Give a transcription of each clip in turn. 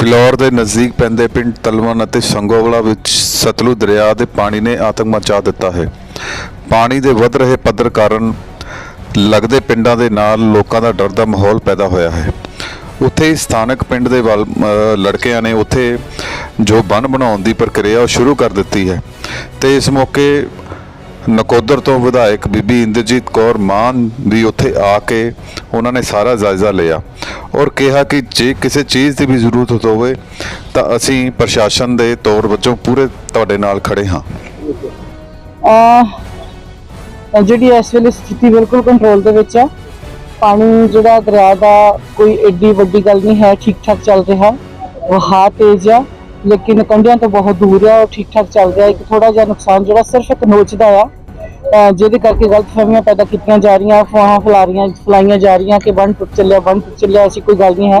ਫਿਲੌਰ ਦੇ ਨਜ਼ਦੀਕ ਪੈਂਦੇ ਪਿੰਡ ਤਲਵਣ ਅਤੇ ਸੰਗੋਵਾਲਾ ਵਿੱਚ ਸਤਲੁਜ ਦਰਿਆ ਦੇ ਪਾਣੀ ਨੇ ਆਤੰਕ ਮਚਾ ਦਿੱਤਾ ਹੈ। ਪਾਣੀ ਦੇ ਵੱਧ ਰਹੇ ਪੱਧਰ ਕਾਰਨ ਲੱਗਦੇ ਪਿੰਡਾਂ ਦੇ ਨਾਲ ਲੋਕਾਂ ਦਾ ਡਰ ਦਾ ਮਾਹੌਲ ਪੈਦਾ ਹੋਇਆ ਹੈ। ਉੱਥੇ ਹੀ ਸਥਾਨਕ ਪਿੰਡ ਦੇ ਵੱਲ ਲੜਕਿਆਂ ਨੇ ਉੱਥੇ ਜੋ ਬੰਨ ਬਣਾਉਣ ਦੀ ਪ੍ਰਕਿਰਿਆ ਉਹ ਸ਼ੁਰੂ ਕਰ ਦਿੱਤੀ ਹੈ ਤੇ ਇਸ ਮੌਕੇ ਨਕੋਦਰ ਤੋਂ ਵਿਧਾਇਕ ਬੀਬੀ ਇੰਦਰਜੀਤ ਕੌਰ ਮਾਨ ਵੀ ਉੱਥੇ ਆ ਕੇ ਉਹਨਾਂ ਨੇ ਸਾਰਾ ਜਾਇਜ਼ਾ ਲਿਆ। ਔਰ ਕਿਹਾ ਕਿ ਜੇ ਕਿਸੇ ਚੀਜ਼ ਦੀ ਵੀ ਜ਼ਰੂਰਤ ਹੋਵੇ, ਤਾਂ ਅਸੀਂ ਪ੍ਰਸ਼ਾਸਨ ਦੇ ਤੌਰ ਵਜੋਂ ਪੂਰੇ ਤੁਹਾਡੇ ਨਾਲ ਖੜੇ ਹਾਂ। ਅਹ ਜਿਹੜੀ ਇਸ ਵੇਲੇ ਸਥਿਤੀ ਬਿਲਕੁਲ ਕੰਟਰੋਲ ਦੇ ਵਿੱਚ ਹੈ ਪਾਣੀ ਜਿਹੜਾ ਦਰਿਆ ਦਾ ਕੋਈ ਏਡੀ ਵੱਡੀ ਗੱਲ ਨਹੀਂ ਹੈ ਠੀਕ ਠਾਕ ਚੱਲ ਰਿਹਾ। ਵਹਾ ਤੇਜ਼ ਆ, ਲੇਕਿਨ ਕੰਢਿਆਂ ਤੋਂ ਬਹੁਤ ਦੂਰ ਆ ਠੀਕ ਠਾਕ ਚੱਲ ਰਿਹਾ। ਇੱਕ ਥੋੜਾ ਜਿਹਾ ਨੁਕਸਾਨ ਜਿਹੜਾ ਸਿਰਫ ਇੱਕ ਨੋਚ ਦਾ ਆ। ਜਿਹਦੇ ਕਰਕੇ ਗਲਤਫਹਿਮੀਆਂ ਪੈਦਾ ਕੀਤੀਆਂ ਜਾ ਰਹੀਆਂ ਅਫਵਾਹਾਂ ਫੈਲਾ ਰਹੀਆਂ ਫਲਾਈਆਂ ਜਾ ਰਹੀਆਂ ਕਿ ਬੰਨ ਟੁੱਟ ਚੱਲਿਆ ਬੰਨ ਟੁੱਟ ਚੱਲਿਆ ਐਸੀ ਕੋਈ ਗੱਲ ਨਹੀਂ ਹੈ।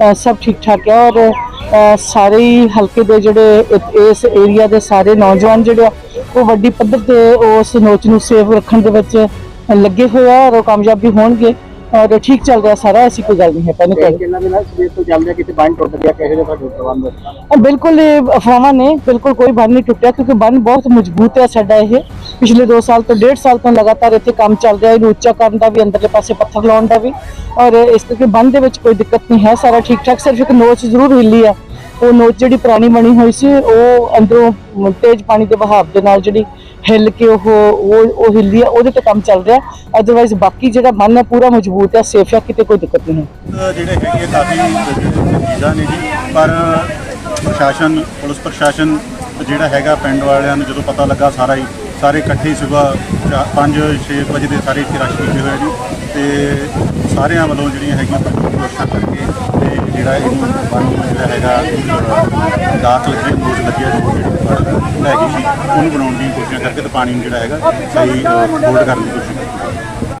ਅਹ ਸਭ ਠੀਕ ਠਾਕ ਹੈ ਔਰ ਅਹ ਸਾਰੇ ਹੀ ਹਲਕੇ ਦੇ ਜਿਹੜੇ ਇ- ਇਸ ਏਰੀਆ ਦੇ ਸਾਰੇ ਨੌਜਵਾਨ ਜਿਹੜੇ ਆ ਉਹ ਵੱਡੀ ਪੱਧਰ ਤੇ ਉਸ ਨੋਚ ਨੂੰ ਸੇਫ ਰੱਖਣ ਦੇ ਵਿੱਚ ਲੱਗੇ ਹੋਏ ਆ ਔਰ ਉਹ ਕਾਮਯਾਬ ਵੀ ਹੋਣਗੇ। ਔਰ ਠੀਕ ਚੱਲ ਰਿਹਾ ਸਾਰਾ ਐਸੀ ਕੋਈ ਗੱਲ ਨਹੀਂ ਹੈ ਪੈਨਿਕ ਤੇ ਕਿੰਨਾ ਦਿਨਾਂ ਸਵੇਰ ਤੋਂ ਚੱਲ ਰਿਹਾ ਕਿਤੇ ਬੰਨ ਟੁੱਟ ਗਿਆ ਕਿਸੇ ਦੇ ਤੁਹਾਡੇ ਪ੍ਰਬੰਧ ਅ, ਬਿਲਕੁਲ ਇਹ ਅਫਵਾਹਾਂ ਨੇ ਬਿਲਕੁਲ ਕੋਈ ਬੰਨ ਨਹੀਂ ਟੁੱਟਿਆ ਕਿਉਂਕਿ ਬੰਨ ਬਹੁਤ ਮਜ਼ਬੂਤ ਹੈ ਸਾਡਾ ਇਹ। ਪਿਛਲੇ 2 ਸਾਲ ਤੋਂ 1.5 ਸਾਲ ਤੋਂ ਲਗਾਤਾਰ ਇੱਥੇ ਕੰਮ ਚੱਲ ਰਿਹਾ ਇਹਨੂੰ ਉੱਚਾ ਕਰਨ ਦਾ ਵੀ, ਅੰਦਰਲੇ ਪਾਸੇ ਪੱਥਰ ਲਾਉਣ ਦਾ ਵੀ। ਔਰ ਇਸ ਕਰਕੇ ਬੰਨ ਦੇ ਵਿੱਚ ਕੋਈ ਦਿੱਕਤ ਨਹੀਂ ਹੈ। ਸਾਰਾ ਠੀਕ ਠਾਕ ਸਿਰਫ ਇੱਕ ਨੋਚ ਜ਼ਰੂਰ ਹਿੱਲੀ ਹੈ ਉਹ ਨੋਚ ਜਿਹੜੀ ਪੁਰਾਣੀ ਬਣੀ ਹੋਈ ਸੀ, ਉਹ ਅੰਦਰੋਂ ਤੇਜ਼ ਪਾਣੀ ਦੇ ਵਹਾਅ ਦੇ ਨਾਲ ਜਿਹੜੀ ਹਿੱਲ ਕੇ ਉਹ ਉਹ ਉਹ ਹਿੱਲੀ ਆ। ਉਹਦੇ ਤੇ ਕੰਮ ਚੱਲ ਰਿਹਾ। ਅਦਰਵਾਈਜ਼ ਬਾਕੀ ਜਿਹੜਾ ਬੰਨ ਹੈ ਪੂਰਾ ਮਜ਼ਬੂਤ ਹੈ ਸੇਫ ਹੈ ਕਿਤੇ ਕੋਈ ਦਿੱਕਤ ਨਹੀਂ ਹੈ। ਜਿਹੜੇ ਹੈਗੇ ਕਾਫੀ ਚੀਜ਼ਾਂ ਨੇ ਜੀ। ਪਰ ਪ੍ਰਸ਼ਾਸਨ, ਪੁਲਿਸ ਪ੍ਰਸ਼ਾਸਨ ਜਿਹੜਾ ਹੈਗਾ ਪਿੰਡ ਵਾਲਿਆਂ ਨੂੰ ਜਦੋਂ ਪਤਾ ਲੱਗਾ ਸਾਰਾ ਹੀ ਸਾਰੇ ਇਕੱਠੇ ਹੀ ਸਵੇਰ 5-6 ਵਜੇ ਦੇ ਸਾਰੇ ਇੱਥੇ ਰਸ਼ ਕੀਤੇ ਹੋਏ ਜੀ ਤੇ ਸਾਰਿਆਂ ਵੱਲੋਂ ਜਿਹੜੀਆਂ ਹੈਗੀਆਂ ਕੋਸ਼ਿਸ਼ਾਂ ਕਰਕੇ ਤੇ ਜਿਹੜਾ ਇਹਨੂੰ ਬੰਨ ਜਿਹੜਾ ਹੈਗਾ ਦਾਤ ਲੱਗੇ ਮੋਜ ਲੱਗੇ ਜਿਹੜੀ ਹੈਗੀ ਸੀ, ਉਹਨੂੰ ਬਣਾਉਣ ਦੀ ਕੋਸ਼ਿਸ਼ ਕਰਕੇ ਤੇ ਪਾਣੀ ਨੂੰ ਜਿਹੜਾ ਹੈਗਾ, ਸਹੀ ਹੋਲਡ ਕਰਨ ਦੀ ਕੋਸ਼ਿਸ਼ ਕੀਤੀ।